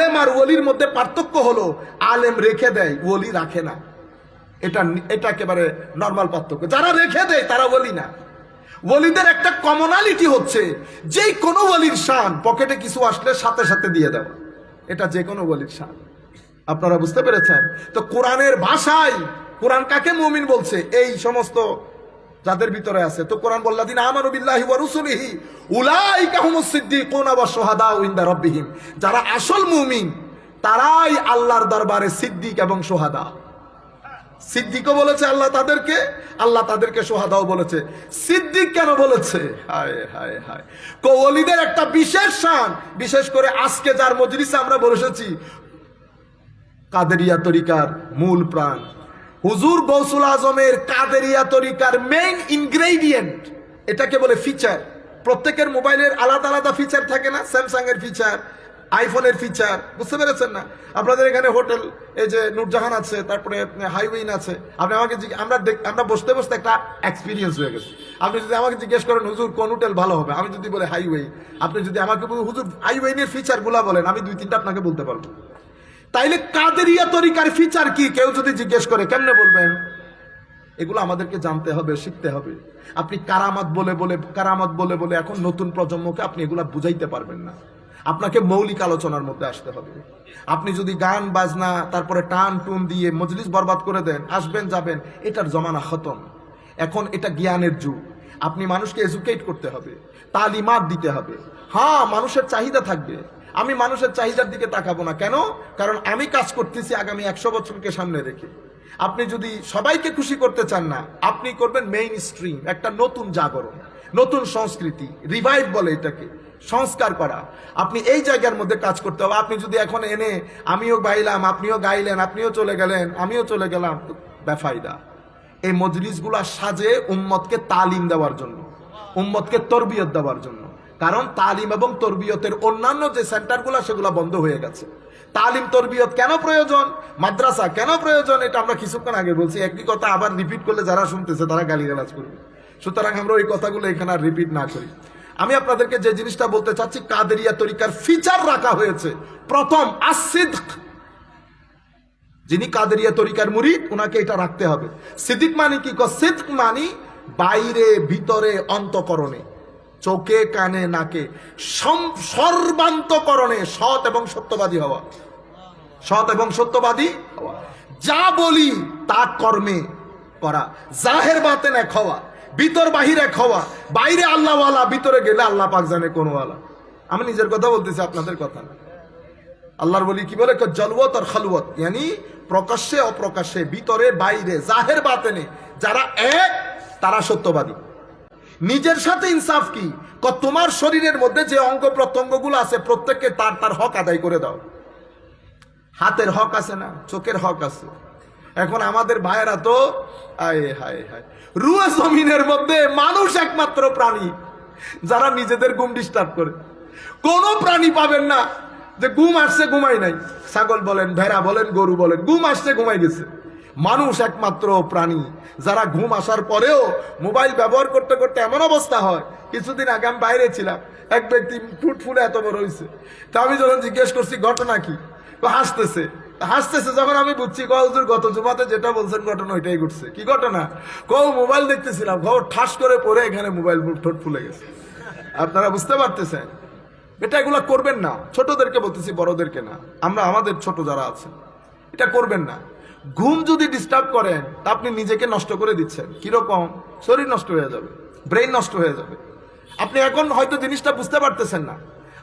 আলেম আর ওলির মধ্যে পার্থক্য হলো, আলেম রেখে দেয়, ওলি রাখে না। এটা এটা একেবারে নর্মাল পার্থক্য। যারা রেখে দেয়, তারা ওলি না। ওলিদের একটা কমনালিটি হচ্ছে, যেই কোনো ওলির শান পকেটে কিছু আসলে সাথে সাথে দিয়ে দেওয়া। এটা যে কোনো ওলির শান। আপনারা বুঝতে পেরেছেন? তো কোরআনের ভাষায় কোরআন কাকে মুমিন বলছে? এই সমস্ত যাদের ভিতরে আছে। তো কোরআন বললা দিন আমানু বিল্লাহি ওয়া রুসুলিহি, উলাইকা হুমুস সিদ্দিকুনা ওয়া শুহাদা ইনদা রাব্বিহিম। যারা আসল মুমিন, তারাই আল্লাহর দরবারে সিদ্দিক এবং সোহাদা সিদ্দিকও বলেছে আল্লাহ তাদেরকে আল্লাহ তাদেরকে সোহাদাও বলেছে। সিদ্দিক কেন বলেছে? হায় হায় হায়। কৌলিদের একটা বিশেষ শান, বিশেষ করে আজকে যার মজলিসে আমরা বসেছি, কাদেরিয়া তরিকার মূল প্রাণ। হুজুর গৌসুল আজমের কাদেরিয়া তরিকার মেইন ইনগ্রেডিয়েন্ট এটাকে বলে ফিচার প্রত্যেকের মোবাইলের আলাদা আলাদা ফিচার থাকে না স্যামসাং এর ফিচার আইফোনের ফিচার বুঝতে পেরেছেন না? আপনাদের এখানে হোটেল, এই যে নূরজাহান আছে, তারপরে হাইওয়েন আছে, আপনি আমাকে আমরা আমরা বসতে বসতে একটা এক্সপিরিয়েন্স হয়ে গেছে। আপনি যদি আমাকে জিজ্ঞেস করেন, হুজুর, কোন হোটেল ভালো হবে? আমি যদি বলে হাইওয়ে, আপনি যদি আমাকে হুজুর হাইওয়েনের ফিচারগুলা বলেন, আমি দুই তিনটা আপনাকে বলতে পারব। তাইলে কাদেরিয়া তরিকার ফিচার কি? কেউ যদি জিজ্ঞেস করে, কেমনে বলবেন? এগুলো আমাদেরকে জানতে হবে, শিখতে হবে। আপনি কারামাত বলে বলে, কারামাত বলে বলে এখন নতুন প্রজন্মকে আপনি এগুলা বুঝাইতে পারবেন না। আপনাকে মৌলিক আলোচনার মধ্যে আসতে হবে। আপনি যদি গান, বাজনা, তারপরে টান, টুন দিয়ে মজলিস বরবাদ করে দেন, আসবেন, যাবেন, এটার জমানা খতম। এখন এটা জ্ঞানের যুগ। আপনি মানুষকে এজুকেট করতে হবে, তালিমাত দিতে হবে। হ্যাঁ মানুষের চাহিদা থাকবে। আমি মানুষের চাহিদার দিকে তাকাবো না। কেন? কারণ আমি কাজ করতেছি আগামী একশো বছরকে সামনে রেখে। আপনি যদি সবাইকে খুশি করতে চান না, আপনি করবেন মেইন স্ট্রিম একটা নতুন জাগরণ, নতুন সংস্কৃতি রিভাইভ বলে এটাকে, সংস্কার করা। আপনি এই জায়গার মধ্যে কাজ করতে হবে। আপনি যদি এখন এনে, আমিও গাইলাম, আপনিও গাইলেন, আপনিও চলে গেলেন, আমিও চলে গেলাম, তো বেফায়দা। এই মজলিসগুলা সাজে উম্মতকে তালিম দেওয়ার জন্য, উম্মতকে তরবিয়ত দেওয়ার জন্য। কারণ তালিম এবং তরবিয়তের অন্যান্য যে সেন্টারগুলো, সেগুলো বন্ধ হয়ে গেছে। তালিম, তরবিয়ত কেন প্রয়োজন? মাদ্রাসা কেন প্রয়োজন? এটা আমরা কিছুক্ষণ আগে বলছি। একই কথা আবার রিপিট করলে যারা শুনতেছে, তারা গালিগালাজ করবে। সুতরাং আমরা ওই কথাগুলো এখানে আর রিপিট না করি। আমি আপনাদেরকে যে জিনিসটা বলতে চাচ্ছি, কাদেরিয়া তরিকার ফিচার রাখা হয়েছে। প্রথম আসিদ যিনি কাদেরিয়া তরিকার মুরিদ ওনাকে এটা রাখতে হবে। সিদ্দিক মানি কি? সিদ্ক মানি বাইরে, ভিতরে, অন্তকরণে। চোখে, কানে, নাকে সর্বান্তকরণে সৎ এবং সত্যবাদী হওয়া। সৎ এবং সত্যবাদী হওয়া। যা বলি, তা কর্মে করা। জাহের বাতেন এক হওয়া। ভিতর বাহির এক হওয়া। বাইরে আল্লাহওয়ালা, ভিতরে গেলে আল্লাহ পাক জানে কোনওয়ালা। আমি নিজের কথা বলতেছি, আপনাদের কথা না। আল্লাহর বলি কি বলে? জলওয়ত আর খালওয়ত। ইয়ানি প্রকাশ্যে, অপ্রকাশ্যে, ভিতরে, বাইরে, জাহের বাতেনে যারা এক, তারা সত্যবাদী। নিজের সাথে ইনসাফ কি? তোমার শরীরের মধ্যে যে অঙ্গ প্রত্যঙ্গগুলো আছে, প্রত্যেককে তার তার হক আদায় করে দাও। হাতের হক আছে না? চোখের হক আছে। এখন আমাদের ভাইয়েরা তো, আয় হায় হায়, রুয়া জমিনের মধ্যে মানুষ একমাত্র প্রাণী, যারা নিজেদের ঘুম ডিস্টার্ব করে। কোন প্রাণী পাবেন না যে ঘুম আসছে ঘুমাই নাই। ছাগল বলেন, ভেড়া বলেন, গরু বলেন, ঘুম আসছে ঘুমাই গেছে। মানুষ একমাত্র প্রাণী। যারা ঘুম আসার পরেও মোবাইল ব্যবহার করতে করতে এমন অবস্থা হয়, কিছুদিন আগে আমি বাইরে ছিলাম, এক ব্যক্তি ফুট ফুলে এত বড় হয়েছে তা আমি যখন জিজ্ঞেস করছি, ঘটনা কি? হাসতেছে। হাসতেছে যখন আমি বুঝছি কহুজুর গত জুমাতে যেটা বলছেন ঘটনা, ওইটাই ঘটছে। কি ঘটনা? কৌ মোবাইল দেখতেছিলাম। খবর ঠাস করে পরে এখানে মোবাইল ঠোঁট ফুলে গেছে। আপনারা বুঝতে পারতেছেন? এটা এগুলা করবেন না। ছোটদেরকে বলতেছি, বড়দেরকে না। আমরা আমাদের ছোট যারা আছে এটা করবেন না। ঘুম যদি ডিস্টার্ব করেন, তা আপনি নিজেকে নষ্ট করে দিচ্ছেন। কীরকম? শরীর নষ্ট হয়ে যাবে ব্রেন নষ্ট হয়ে যাবে। আপনি এখন হয়তো জিনিসটা বুঝতে পারতেছেন না।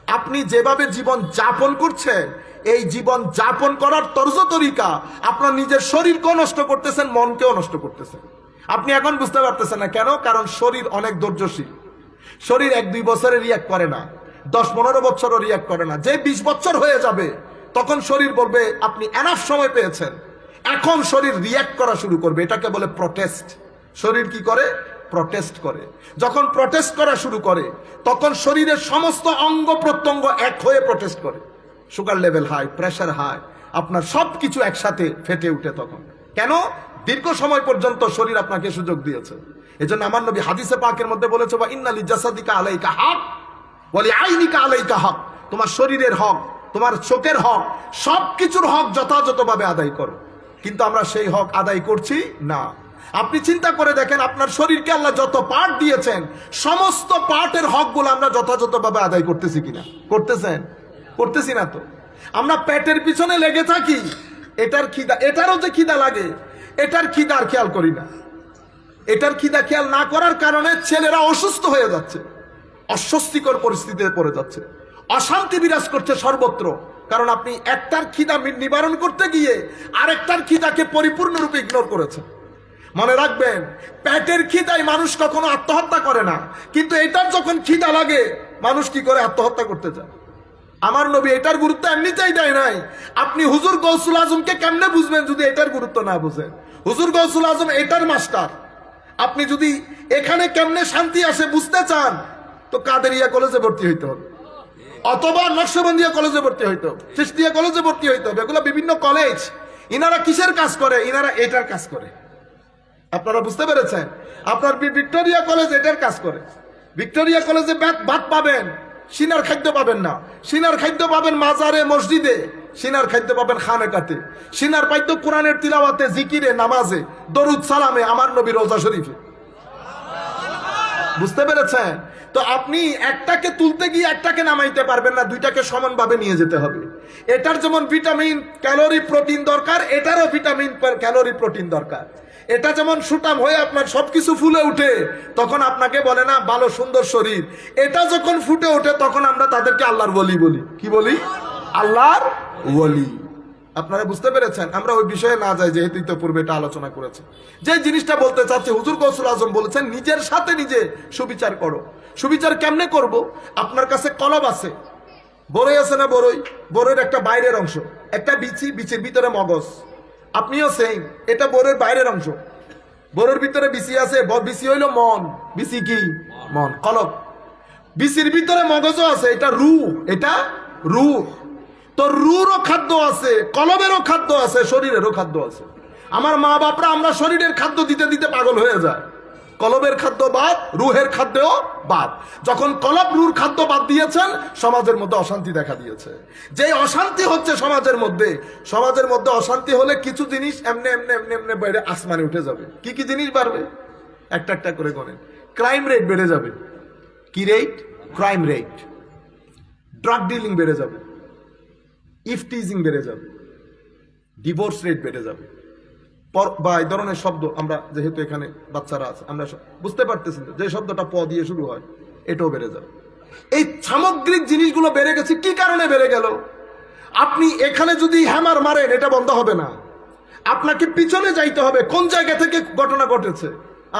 আপনি যেভাবে জীবন যাপন করছেন, এই জীবন যাপন করার তর্জ তরিকা আপনার নিজের শরীরকেও নষ্ট করতেছেন, মনকেও নষ্ট করতেছেন। আপনি এখন বুঝতে পারতেছেন না কেন? কারণ শরীর অনেক ধৈর্যশীল। শরীর এক দুই বছরে রিয়াক্ট করে না, দশ পনেরো বছরও রিয়াক্ট করে না। যে বিশ বছর হয়ে যাবে, তখন শরীর বলবে, আপনি এনাফ সময় পেয়েছেন। এখন শরীর রিয়াক্ট করা শুরু করবে, এটাকে বলে প্রটেস্ট শরীর কি করে? প্রটেস্ট করে। যখন প্রটেস্ট করা শুরু করে, তখন শরীরের সমস্ত অঙ্গ প্রত্যঙ্গ এক হয়ে প্রটেস্ট করে। Sugar level high pressure high আপনার সব কিছু একসাথে ফেটে উঠে তখন। কেন? দীর্ঘ সময় পর্যন্ত শরীর আপনাকে সুযোগ দিয়েছে। এজন্য আমার নবী হাদিসে পাকের মধ্যে বলেছে বা ইন্নালি জাসাদিকা আলাইকা হক বলে আইনিকা আলাইকা হক। তোমার শরীরের হক, তোমার চোখের হক সব কিছুর হক যথাযথভাবে আদায় করো। কিন্তু আমরা সেই হক আদায় করছি না। আপনি চিন্তা করে দেখেন, আপনার শরীরকে আল্লাহ যত পার্ট দিয়েছেন, সমস্ত পার্টের হকগুলো আমরা যথাযথভাবে আদায় করতেছি কিনা? করতেছেন? করতেছি না তো। আমরা পেটের পিছনে লেগে থাকি, এটার খিদা, এটারও যে খিদা লাগে, এটার খিদা আর খেয়াল করি না। এটার খিদা খেয়াল না করার কারণে ছেলেরা অসুস্থ হয়ে যাচ্ছে, অস্বস্তিকর পরিস্থিতিতে পড়ে যাচ্ছে। অশান্তি বিরাজ করছে সর্বত্র। কারণ আপনি একটার খিদা নিবারণ করতে গিয়ে আরেকটার খিদাকে পরিপূর্ণরূপে ইগনোর করেছেন। মনে রাখবেন, পেটের খিদায় মানুষ কখনো আত্মহত্যা করে না। কিন্তু এটার যখন খিদা লাগে, মানুষ কি করে আত্মহত্যা করতে চায়? আমার নবী এটার গুরুত্ব এমনিতেই দেয় নাই। আপনি হুজুর গৌসুল আজমকে কেমনে বুঝবেন যদি এটার গুরুত্ব না বুঝেন? হুজুর গৌসুল আজম এটার মাস্টার। আপনি যদি এখানে কেমনে শান্তি আসে বুঝতে চান, তো কাদেরিয়া কলেজে ভর্তি হইতে হবে। অথবা নকশবন্দিয়া কলেজে ভর্তি হইতে খ্রিস্টিয়া কলেজে ভর্তি হইতে, এগুলো বিভিন্ন কলেজ। ইনারা কিসের কাজ করে? ইনারা এটার কাজ করে। আপনারা বুঝতে পেরেছেন? আপনার ভিক্টোরিয়া কলেজ এটার কাজ করে। ভিক্টোরিয়া কলেজে ভাত পাবেন, সিনার খাদ্য পাবেন না। সিনার খাদ্য পাবেন মাজারে, মসজিদে। সিনার খাদ্য পাবেন খানেকাতে সিনার পাইতো কোরআনের তিলাওয়াতে, জিকিরে, নামাজে, দরুদ সালামে, আমার নবী রোজা শরীফে। বুঝতে পেরেছেন? তো আপনি একটাকে তুলতে গিয়ে একটাকে নামাইতে পারবেন না, দুইটাকে সমানভাবে নিয়ে যেতে হবে। এটার যেমন ভিটামিন ক্যালোরি প্রোটিন দরকার, এটারও ভিটামিন ক্যালোরি প্রোটিন দরকার। এটা যেমন সুটাম হয়ে আপনার সবকিছু ফুলে উঠে, তখন আপনাকে বলে না, ভালো, সুন্দর শরীর। এটা যখন ফুটে ওঠে, তখন আমরা তাদেরকে আল্লাহর বলি বলি। কি বলি? আল্লাহর ওলি। আপনারা বুঝতে পেরেছেন? আমরা ওই বিষয়ে না যাই, যেহেতু পূর্বে এটা আলোচনা করেছে। যে জিনিসটা বলতে চাচ্ছি, হুজুর কৌসুল আজম বলেছেন, নিজের সাথে নিজে সুবিচার করো। সুবিচার কেমনে করব? আপনার কাছে কলব আছে। বড়ই আছে না বড়ই বড়ের একটা বাইরের অংশ। একটা বিচি, বিচির ভিতরে মগজ। আপনিও সেম এটা বড়ের বাইরের অংশ। বড়ের ভিতরে বিচি আছে। বিচি হইল মন। বিচি কি? মন। কলব বিচির ভিতরে মগজও আছে। এটা রু। এটা রু। তো রুরও খাদ্য আছে। কলবেরও খাদ্য আছে। শরীরেরও খাদ্য আছে। আমার মা বাপরা আমরা শরীরের খাদ্য দিতে দিতে পাগল হয়ে যায়। কলবের খাদ্য বাদ, রুহের খাদ্যও বাদ। যখন কলব, রুর খাদ্য বাদ দিয়েছেন, সমাজের মধ্যে অশান্তি দেখা দিয়েছে। যে অশান্তি হচ্ছে সমাজের মধ্যে সমাজের মধ্যে অশান্তি হলে কিছু জিনিস এমনি এমনি এমনি এমনি বাইরে আসমানে উঠে যাবে। কি কি জিনিস বাড়বে? একটা একটা করে গণেন ক্রাইম রেট বেড়ে যাবে। কি rate? Crime rate. Drug dealing বেড়ে যাবে। ইফটিজিং বেড়ে যাবে। ডিভোর্স রেট বেড়ে যাবে। বা এই ধরনের শব্দ আমরা যেহেতু এখানে বাচ্চারা আছে, আমরা বুঝতে পারতেছি যে শব্দটা প দিয়ে শুরু হয়, এটাও বেড়ে যাবে এই সামগ্রিক জিনিসগুলো বেড়ে গেছে, কি কারণে বেড়ে গেল? আপনি এখানে যদি হ্যামার মারেন, এটা বন্ধ হবে না। আপনাকে পিছনে যাইতে হবে, কোন জায়গা থেকে ঘটনা ঘটেছে?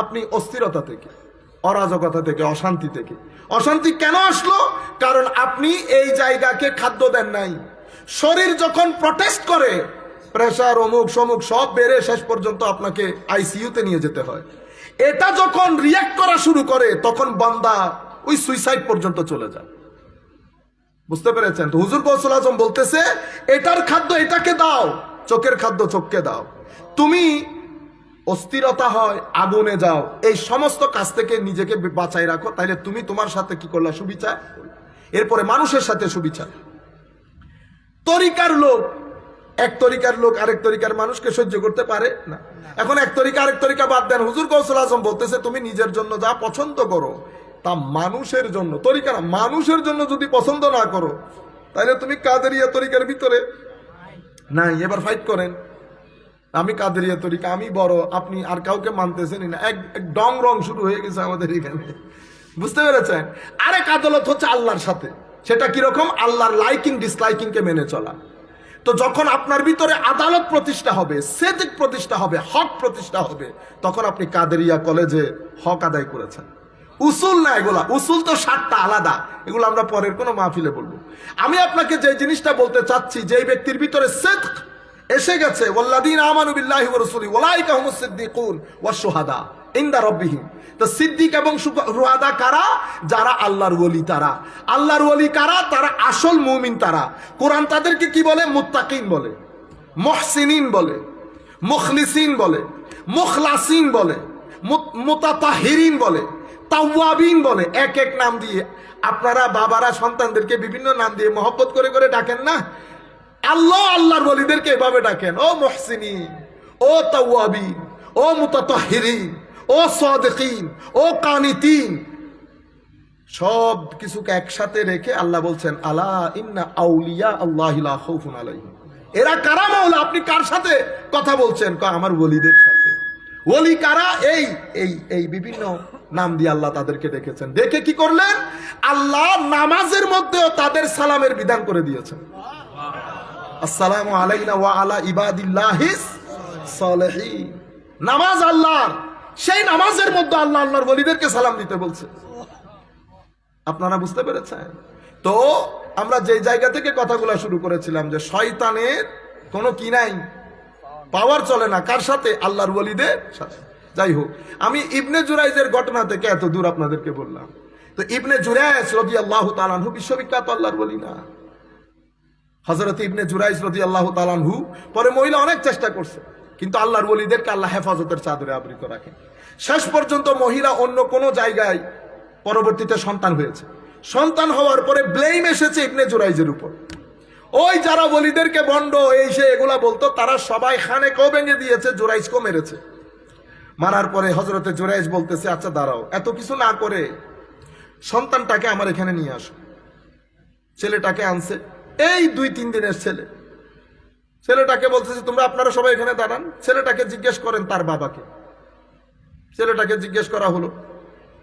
আপনি অস্থিরতা থেকে, অরাজকতা থেকে, অশান্তি থেকে। অশান্তি কেন আসলো? কারণ আপনি এই জায়গাকে খাদ্য দেন নাই। শরীর যখন প্রটেস্ট করে প্রেশার অমুক, সমুক, সব বেড়ে শেষ পর্যন্ত আপনাকে আইসিইউতে নিয়ে যেতে হয়। এটা যখন রিয়াক্ট করা শুরু করে, তখন বান্দা ওই সুইসাইড পর্যন্ত চলে যায়। বুঝতে পেরেছেন? তো হুজুর কৌশল আজম বলতেছে, এটার খাদ্য এটাকে দাও, চোখের খাদ্য চোখকে দাও। তুমি অস্থিরতা হয়, আগুনে যাও, এই সমস্ত কাজ থেকে নিজেকে বাঁচাই রাখো, তাইলে তুমি তোমার সাথে কি করলা? সুবিচার এরপরে মানুষের সাথে সুবিচার। তরিকার লোক এক তরিকার লোক আরেক তরিকার মানুষকে সহ্য করতে পারে না। এখন এক তরিকা আরেক তরিকা বাদ দেন। হুজুর কৌশল আজম বলতেছে, তুমি নিজের জন্য যা পছন্দ করো, তা মানুষের জন্য। তরিকা না, মানুষের জন্য যদি পছন্দ না করো তাহলে তুমি কাদেরিয়া তরিকার ভিতরে নাই। এবার ফাইট করেন। আমি কাদেরিয়া তরিকা, আমি বড়, আপনি আর কাউকে মানতেছেনই না। এক ডং রং শুরু হয়ে গেছে আমাদের এখানে। বুঝতে পেরেছেন? আরেক আদালত হচ্ছে আল্লাহর সাথে। সেটা কীরকম? আল্লাহর লাইকিং ডিসলাইকিং কে মেনে চলা। তো যখন আপনার ভিতরে আদালত প্রতিষ্ঠা হবে, সেদিক প্রতিষ্ঠা হবে, হক প্রতিষ্ঠা হবে, তখন আপনি কাদেরিয়া কলেজে হক আদায় করেছেন। উসুল না এগুলা, উসুল তো সাতটা আলাদা, এগুলো আমরা পরের কোনো মাহফিলে বলব। আমি আপনাকে যে জিনিসটা বলতে চাচ্ছি যে ব্যক্তির ভিতরে সেদক এসে গেছে ওল্লাদিন আমানু বিল্লাহি ওয়া রাসূলি ওয়ালাইকা হুমুস সিদ্দিকুন ওয়াশ শুহাদা ইনদা রাব্বিহিম। তো সিদ্দিক এবং রুহাদা কারা? যারা আল্লাহর ওলি তারা। আল্লাহর ওলি কারা? তারা আসল মুমিন তারা। কোরআন তাদেরকে কি বলে? মুত্তাকিন বলে। মুহসিনিন বলে। মুখলিসিন বলে। মুখলাসিন বলে। মুত- মুতাতাহিরিন বলে। তাওয়াবিন বলে। এক এক নাম দিয়ে। আপনারা বাবারা, সন্তানদেরকে বিভিন্ন নাম দিয়ে মহব্বত করে করে ডাকেন না? আল্লাহ আল্লাহর বলিদেরকে এভাবে ডাকেন। ও মহসিনী ও তাওয়াবিন, ও মুতাতাহিরিন। ও সাদিকিন, ও কানিতিন। সব কিছুকে একসাথে রেখে আল্লাহ বলছেন, আলা ইন্না আউলিয়া আল্লাহ আলাইহিম। এরা কারা মাওলা? আপনি কার সাথে কথা বলছেন? আমার ওলিদের সাথে। ওলি কারা? এই এই এই বিভিন্ন নাম দিয়ে আল্লাহ তাদেরকে ডেকেছেন। দেখে কি করলেন? আল্লাহ নামাজের মধ্যেও তাদের সালামের বিধান করে দিয়েছেন। আসসালামু আলাইনা ওয়া আলা ইবাদিল্লাহিস সালেহিন। নামাজ আল্লাহর। সেই নামাজের মধ্যে আল্লাহ আল্লাহর ওলিদেরকে সালাম দিতে বলছে। আপনারা বুঝতে পেরেছেন? তো আমরা যে জায়গা থেকে কথাগুলো শুরু করেছিলাম যে শয়তানের কোনো কি নাই? পাওয়ার চলে না। কার সাথে? আল্লাহর ওলিদের সাথে। যাই হোক, আমি ইবনে জুরাইজের ঘটনা থেকে এত দূর আপনাদেরকে বললাম। তো ইবনে জুরাইজ রদি আল্লাহ তালানহু বিশ্ববিখ্যাত আল্লাহর বলি না। হজরত ইবনে জুরাইজ রদি আল্লাহ তালানহু পরে মহিলা অনেক চেষ্টা করছে। কিন্তু আল্লাহর ওলিদেরকে আল্লাহ হেফাজতের চাদরে আবৃত রাখে। শেষ পর্যন্ত মহিলা অন্য কোনো জায়গায় পরবর্তীতে সন্তান হয়েছে। সন্তান হওয়ার পরে ব্লেম এসেছে ইবনে জুরাইজের উপর। ওই যারা বলিদেরকে বন্ড, এই সে এগুলা বলতো, তারা সবাই খানে কেউ ভেঙে দিয়েছে জোরাইজকেও মেরেছে। মারার পরে হজরতে জোরাইজ বলতেছে আচ্ছা দাঁড়াও, এত কিছু না করে সন্তানটাকে আমার এখানে নিয়ে আসো। ছেলেটাকে আনছে। এই দুই তিন দিনের ছেলে ছেলেটাকে বলতেছে তোমরা আপনারা সবাই এখানে দাঁড়ান। ছেলেটাকে জিজ্ঞেস করেন তার বাবাকে। ছেলেটাকে জিজ্ঞেস করা হলো।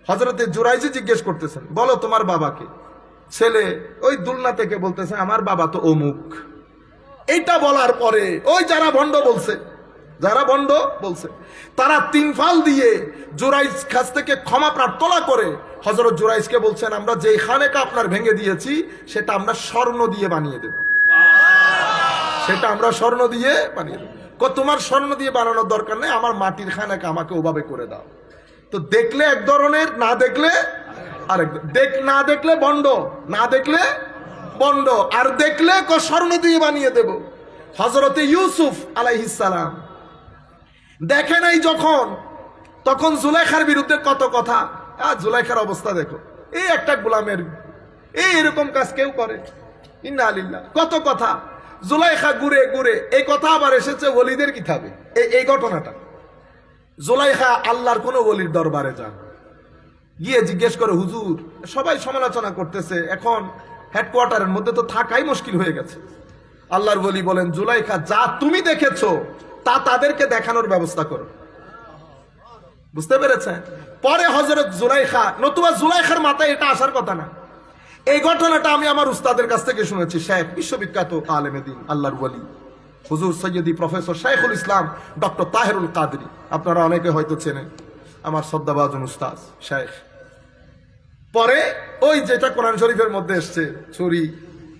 হজরতে জুরাইজি জিজ্ঞেস করতেছেন, বলো তোমার বাবাকে। ছেলে ওই দুলনা থেকে বলতেছে, আমার বাবা তো অমুক। এইটা বলার পরে ওই যারা ভণ্ড বলছে, যারা ভণ্ড বলছে, তারা তিন ফাল দিয়ে জুরাইজ কাছ থেকে ক্ষমা প্রার্থনা করে হজরত জুরাইজকে বলছেন, আমরা যেই খানেকা আপনার ভেঙে দিয়েছি, সেটা আমরা স্বর্ণ দিয়ে বানিয়ে দেব। সেটা আমরা স্বর্ণ দিয়ে বানিয়ে দেব। তোমার স্বর্ণ দিয়ে বানানোর দরকার নেই, আমার মাটির খানাকে আমাকে ওভাবে করে দাও। তো দেখলে এক ধরনের, না দেখলে আরেক দেখ, না দেখলে বন্ড, না দেখলে বন্ড, আর দেখলে ক, স্বর্ণ দিয়ে বানিয়ে দেব। হজরতে ইউসুফ আলাইহিসালাম দেখে নাই যখন, তখন জুলাইখার বিরুদ্ধে কত কথা। আর জুলাইখার অবস্থা দেখো। এই একটা গোলামের, এই এরকম কাজ কেউ করে। ইন্না আলিল্লাহ কত কথা। জুলাইখা ঘুরে ঘুরে, এই কথা আবার এসেছে ওলিদের কিতাবে, এই এই ঘটনাটা। জোলাইখা আল্লাহর কোন বলির দরবারে যান। গিয়ে জিজ্ঞেস করে, হুজুর, সবাই সমালোচনা করতেছে, এখন হেডকোয়ার্টারের মধ্যে তো থাকাই মুশকিল হয়ে গেছে। আল্লাহর বলি বলেন, জুলাইখা, যা তুমি দেখেছ, তা তাদেরকে দেখানোর ব্যবস্থা করো। বুঝতে পেরেছেন? পরে হজরত জুলাইখা, নতুবা জুলাইখার মাথায় এটা আসার কথা না। এই ঘটনাটা আমি আমার উস্তাদের কাছ থেকে শুনেছি। শেখ, বিশ্ববিখ্যাত আলেমেদিন আল্লাহর ওয়ালি। হুজুর সৈয়দি প্রফেসর শাইখুল ইসলাম, ডক্টর তাহেরুল কাদরি। আপনারা অনেকে হয়তো চেনেন। আমার শ্রদ্ধাভাজন উস্তাদ, শেখ। পরে ওই যেটা কোরআন শরীফের মধ্যে এসছে, ছুরি,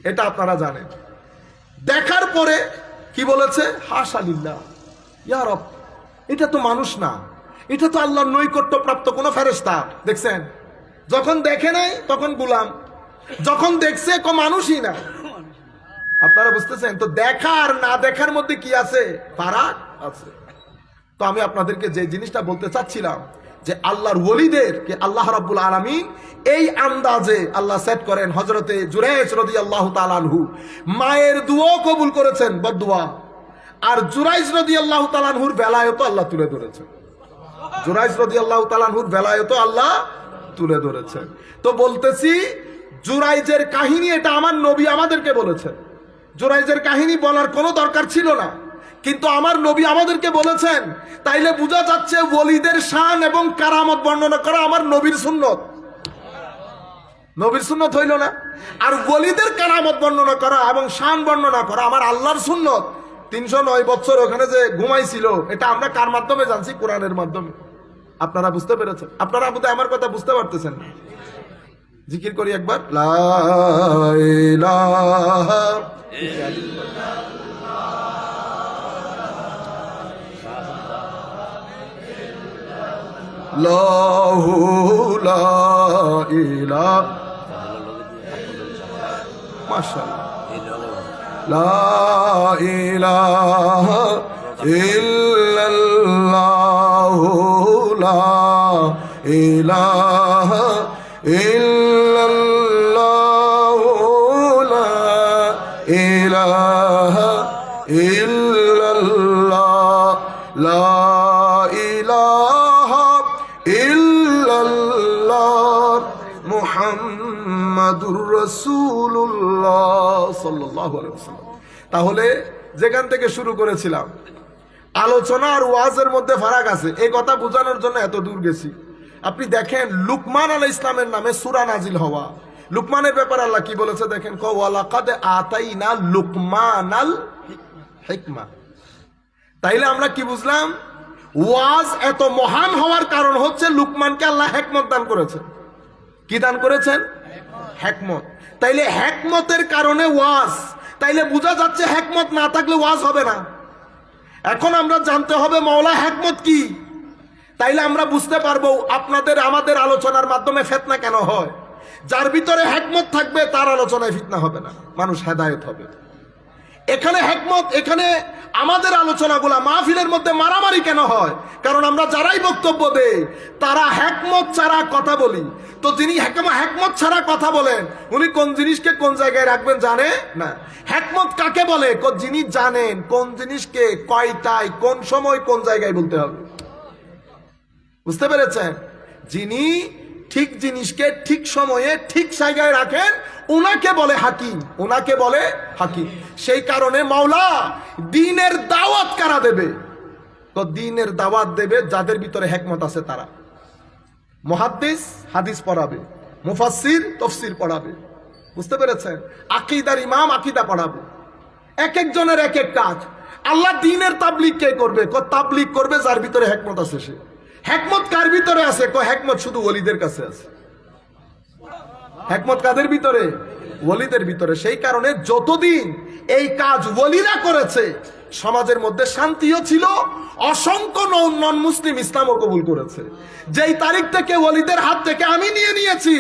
এটা আপনারা জানেন। দেখার পরে কি বলেছে? হাস আলিল্লাহ ইয়ারব এটা তো মানুষ না। এটা তো আল্লাহর নৈকট্য প্রাপ্ত কোনো ফেরেস্তা দেখছেন? যখন দেখে নাই, তখন গুলাম। যখন দেখছে কো মানুষই না। আপনারা বুঝতেছেন? তো দেখা আর না দেখার মধ্যে কি আছে? ফারাক আছে। তো আমি আপনাদেরকে যে জিনিসটা বলতে চাচ্ছিলাম, যে আল্লাহর ওলিদের কে আল্লাহ রাব্বুল আলামিন এই আন্দাজে আল্লাহ সেট করেন হজরতে জুরাইজ রদি আল্লাহ তালানহু মায়ের দুয়াও কবুল করেছেন বদুয়া আর জুরাইজ রদি আল্লাহ তালানহুর বেলায়ত আল্লাহ তুলে ধরেছেন। জুরাইজ রদি আল্লাহ তালানহুর বেলায়ত আল্লাহ তুলে ধরেছেন। তো বলতেছি জুরাইজের কাহিনী এটা আমার নবী আমাদেরকে বলেছেন জুরাইজের কাহিনী বলার কোনো দরকার ছিল না। কিন্তু আমার নবী আমাদেরকে বলেছেন, তাইলে বোঝা যাচ্ছে ওলিদের শান এবং কারামত বর্ণনা করা আমার নবীর সুন্নত। নবীর সুন্নত হইল না। আর ওলিদের কারামত বর্ণনা করা এবং শান বর্ণনা করা আমার আল্লাহর সুন্নত। তিনশো নয় বছর ওখানে যে ঘুমাইছিল, এটা আমরা কার মাধ্যমে জানছি? কোরআনের মাধ্যমে। আপনারা বুঝতে পেরেছেন? আপনারা বোধহয় আমার কথা বুঝতে পারতেছেন জিকির করি একবার। লা ইলাহা লাহু লা ইলাহা। মাশাআল্লাহ। লা ইলাহা ইল্লাল্লাহু। লা ইলাহা ইল্লাল্লাহু। লা ইলাহা তাহলে যেখান থেকে শুরু করেছিলাম, আলোচনা আর ওয়াজের মধ্যে ফারাক আছে। এই কথা বোঝানোর জন্য এত দূর গেছি। আপনি দেখেন, লুকমান আল ইসলামের নামে সুরা নাজিল হওয়া। লুকমানের ব্যাপার আল্লাহ কি বলেছে দেখেন? আতাইনা লুকমান আল হিকমা। তাইলে আমরা কি বুঝলাম? ওয়াজ এত মহান হওয়ার কারণ হচ্ছে লুকমানকে আল্লাহ হেকমত দান করেছে। কি দান করেছেন? হেকমত। তাইলে হেকমতের কারণে ওয়াজ। তাইলে বোঝা যাচ্ছে হেকমত না থাকলে ওয়াজ হবে না। এখন আমরা জানতে হবে মৌলা হেকমত কি? তাইলে আমরা বুঝতে পারব আপনাদের আমাদের আলোচনার মাধ্যমে ফেতনা কেন হয়? যার ভিতরে হেকমত থাকবে, তার আলোচনায় ফিতনা হবে না। মানুষ হেদায়ত হবে। এখানে হেকমত, এখানে আমাদের আলোচনাগুলা মাহফিলের মধ্যে মারামারি কেন হয়? কারণ আমরা যারাই বক্তব্য দেই, তারা হেকমত ছাড়া কথা বলি। তো যিনি হেকমা, হেকমত ছাড়া কথা বলেন, উনি কোন জিনিসকে কোন জায়গায় রাখবেন জানে না? হেকমত কাকে বলে? যিনি জানেন কোন জিনিসকে কয়টায়, কোন সময় কোন জায়গায় বলতে হবে। বুঝতে পেরেছেন? যিনি ঠিক জিনিসকে ঠিক সময়ে ঠিক জায়গায় রাখেন ওনাকে বলে হাকিম ওনাকে বলে হাকিম। সেই কারণে মাওলা, দিনের দাওয়াত কারা দেবে? তো দিনের দাওয়াত দেবে যাদের ভিতরে হেকমত আছে তারা। মহাদ্দিস হাদিস পড়াবে, মুফাসসির তফসির পড়াবে। বুঝতে পেরেছেন? আকিদার ইমাম আকিদা পড়াবে। এক একজনের এক এক কাজ। আল্লাহ দিনের তাবলিক কে করবে? ক তাবলিক করবে যার ভিতরে হেকমত আছে সে। হেকমত কার ভিতরে আছে? ক হেকমত শুধু ওলিদের কাছে আছে। হেকমত কাদের ভিতরে? ওলিদের ভিতরে। সেই কারণে যতদিন এই কাজ ওলিরা করেছে, সমাজের মধ্যে শান্তিও ছিল, অসংখ্য নন মুসলিম ইসলামও কবুল করেছে। যেই তারিখ থেকে ওলিদের হাত থেকে আমি নিয়ে নিয়েছি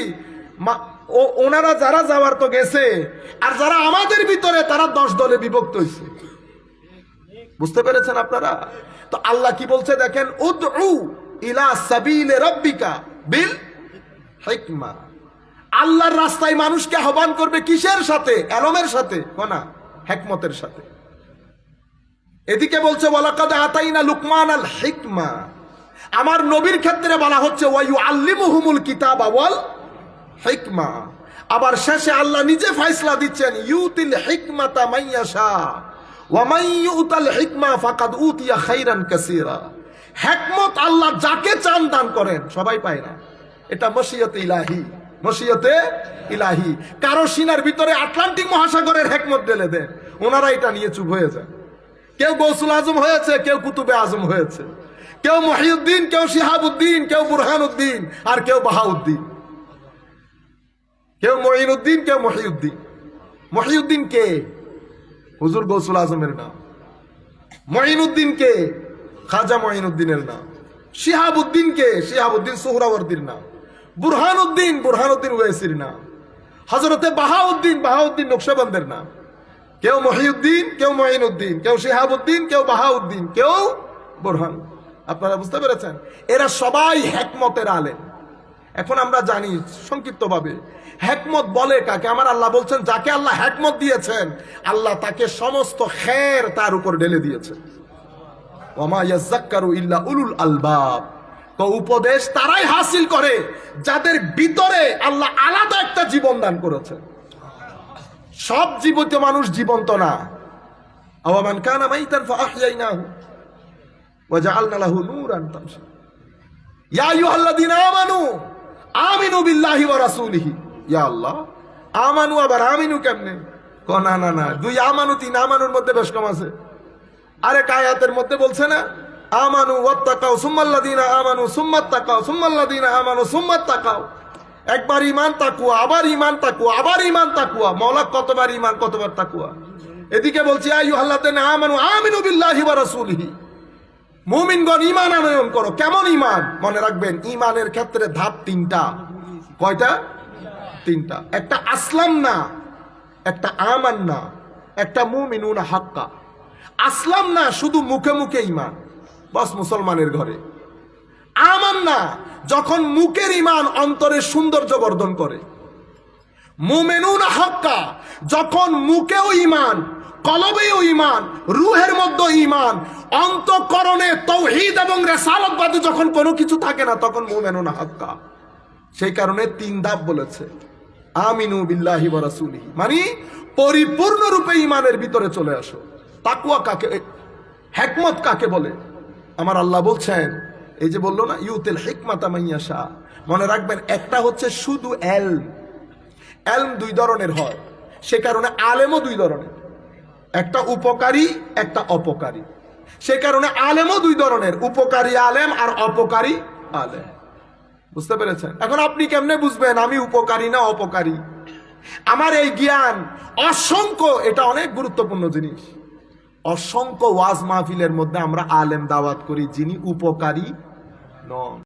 ও, ওনারা যারা যাওয়ার তো গেছে, আর যারা আমাদের ভিতরে, তারা দশ দলে বিভক্ত হয়েছে। বুঝতে পেরেছেন আপনারা? তো আল্লাহ কি বলছে দেখেন, উদউ ইলা সাবিলে রব্বিকা বিল হিকমা। আল্লাহর রাস্তায় মানুষকে আহ্বান করবে কিসের সাথে? এলমের সাথে কোনা হেকমতের সাথে। এদিকে বলছে, ওয়ালাকাদ আতাইনা লুকমান আল হিকমা। আমার নবীর ক্ষেত্রে বলা হচ্ছে ওয়াইউ আল্লিমুহুমুল কিতাব ওয়াল হিকমা। আবার শেষে আল্লাহ নিজে ফয়সলা দিচ্ছেন, ইউতিল হিকমাতা মাইয়াশা ওয়া ইউতাল হিকমা ফাকাদ উতিয়া খাইরান কাসীরা। হিকমত আল্লাহ যাকে চান দান করেন, সবাই পায় না। এটা মশিয়তে ইলাহি, মসিয়তে ইলাহি। কারও সিনার ভিতরে আটলান্টিক মহাসাগরের হেকমত ঢেলে দেন, ওনারা এটা নিয়ে চুপ হয়ে যায়। কেউ গৌসুল আজম হয়েছে, কেউ কুতুবে আজম হয়েছে। কেউ মহিউদ্দিন, কেউ শিহাবুদ্দিন, কেউ বুরহানুদ্দিন, আর কেউ বাহাউদ্দিন। কেউ মহিনুদ্দিন কেউ মহিউদ্দিন। মহিউদ্দিন কে? হুজুর গৌসুল আজমের নাম। মহিনুদ্দিন কে? খাজা মহিনুদ্দিনের নাম। শিহাবুদ্দিন কে শিহাবুদ্দিন সোহরাওয়ার্দির নাম। বুরহানুদ্দিন বুরহানুদ্দিন ওয়েসির নাম। হজরতে বাহাউদ্দিন বাহাউদ্দিন নকশবন্দের নাম। কেউ মহিউদ্দিন, কেউ মহিনুদ্দিন কেউ শিহাবুদ্দিন, কেউ বাহাউদ্দিন, কেউ বোরহান। আপনারা বুঝতে পেরেছেন? এরা সবাই হেকমতের আলেম। এখন আমরা জানি সংক্ষিপ্তভাবে, হেকমত বলে কাকে? আমার আল্লাহ বলছেন, যাকে আল্লাহ হেকমত দিয়েছেন, আল্লাহ তাকে সমস্ত খের তার উপর ঢেলে দিয়েছেন। উলুল আলবাব। উপদেশ তারাই হাসিল করে, যাদের ভিতরে আল্লাহ আলাদা একটা জীবন দান করেছে সব জীবিত মানুষ জীবন্ত না। আওয়ামান কানা মাইতান নূরান তামশি। ইয়া আমানু আমিনু বিল্লাহি ইয়া আল্লাহ, আমানু আবার আমিনু কেমনে? না না না, দুই আমানু তিন আমানুর মধ্যে বেশ কম আছে। আরে কায়াতের মধ্যে বলছে না, আমানু ওয়াত্তাকাও সুম্মাল্লাযীনা আমানু সুম্মাত তাকাও সুম্মাল্লাযীনা আমানু সুম্মাত তাকাও একবার ইমান তাকুয়া আবার ইমান তাকুয়া আবার ইমান তাকুয়া মৌলা কতবার ইমান কতবার তাকুয়া এদিকে বলছি আইয়ুহাল্লাযীনা আমানু আমিনু বিল্লাহি ওয়া রাসূলিহি। মুমিনগণ ইমান আনয়ন করো। কেমন ইমান মনে রাখবেন ইমানের ক্ষেত্রে ধাপ তিনটা। কয়টা? তিনটা। একটা আসলাম না, একটা আমান না একটা মুমিনুন হাক্কা। আসলাম না শুধু মুখে মুখে ইমান বস মুসলমানের ঘরে। আমার না, যখন মুখের ইমান অন্তরের সৌন্দর্য বর্ধন করে। হক্কা, যখন মুখেও ইমান কলবেও ইমান রুহের মধ্যে ইমান অন্তকরণে তৌহিদ এবং রেসালতবাদে যখন কোনো কিছু থাকে না, তখন মুমেনুন হক্কা। সেই কারণে তিন ধাপ বলেছে, আমিনু বিল্লাহি ওয়া রাসূলিহি। মানে পরিপূর্ণরূপে ইমানের ভিতরে চলে আসো। তাকুয়া কাকে হেকমত কাকে বলে? আমার আল্লাহ বলছেন, এই যে বলল না, ইউতেল হিকমাতা মাইয়াশা মনে রাখবেন, একটা হচ্ছে শুধু এল এলম দুই ধরনের হয়। সে কারণে আলেমও দুই ধরনের। একটা উপকারী, একটা অপকারী। সে কারণে আলেমও দুই ধরনের, উপকারী আলেম আর অপকারী আলেম। বুঝতে পেরেছেন? এখন আপনি কেমনে বুঝবেন, আমি উপকারী না অপকারী? আমার এই জ্ঞান অসংখ্য, এটা অনেক গুরুত্বপূর্ণ জিনিস। অসংখ্য ওয়াজ মাহফিলের মধ্যে আমরা আলেম দাওয়াত করি যিনি উপকারী নন।